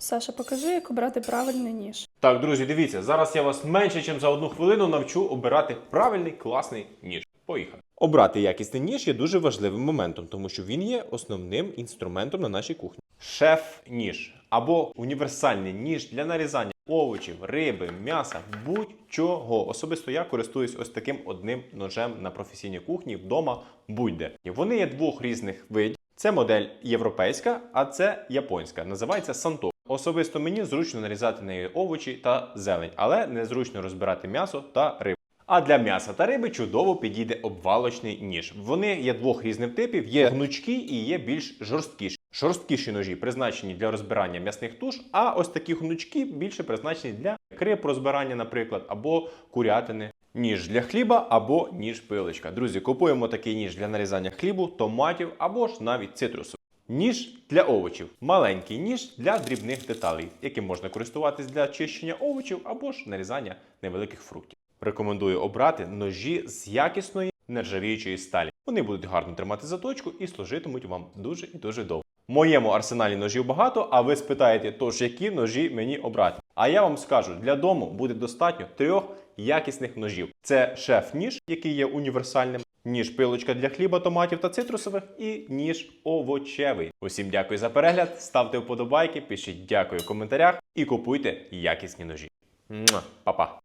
Саша, покажи, як обрати правильний ніж. Так, друзі, дивіться, зараз я вас менше, ніж за одну хвилину навчу обирати правильний класний ніж. Поїхали. Обрати якісний ніж є дуже важливим моментом, тому що він є основним інструментом на нашій кухні. Шеф-ніж або універсальний ніж для нарізання овочів, риби, м'яса, будь-чого. Особисто я користуюсь ось таким одним ножем на професійній кухні вдома будь-де. Вони є двох різних видів. Це модель європейська, а це японська. Називається Санто. Особисто мені зручно нарізати нею овочі та зелень, але незручно розбирати м'ясо та рибу. А для м'яса та риби чудово підійде обвалочний ніж. Вони є двох різних типів: є гнучкі і є більш жорсткіші. Жорсткіші ножі призначені для розбирання м'ясних туш, а ось такі гнучкі більше призначені для крип розбирання, наприклад, або курятини. Ніж для хліба або ніж пилочка. Друзі, купуємо такий ніж для нарізання хлібу, томатів або ж навіть цитрусу. Ніж для овочів. Маленький ніж для дрібних деталей, яким можна користуватись для чищення овочів або ж нарізання невеликих фруктів. Рекомендую обрати ножі з якісної нержавіючої сталі. Вони будуть гарно тримати заточку і служитимуть вам дуже і дуже довго. Моєму арсеналі ножів багато, а ви спитаєте, тож які ножі мені обрати. А я вам скажу, для дому буде достатньо трьох якісних ножів: це шеф-ніж, який є універсальним, ніж пилочка для хліба, томатів та цитрусових, і ніж овочевий. Усім дякую за перегляд. Ставте вподобайки, пишіть дякую в коментарях і купуйте якісні ножі. Па-па!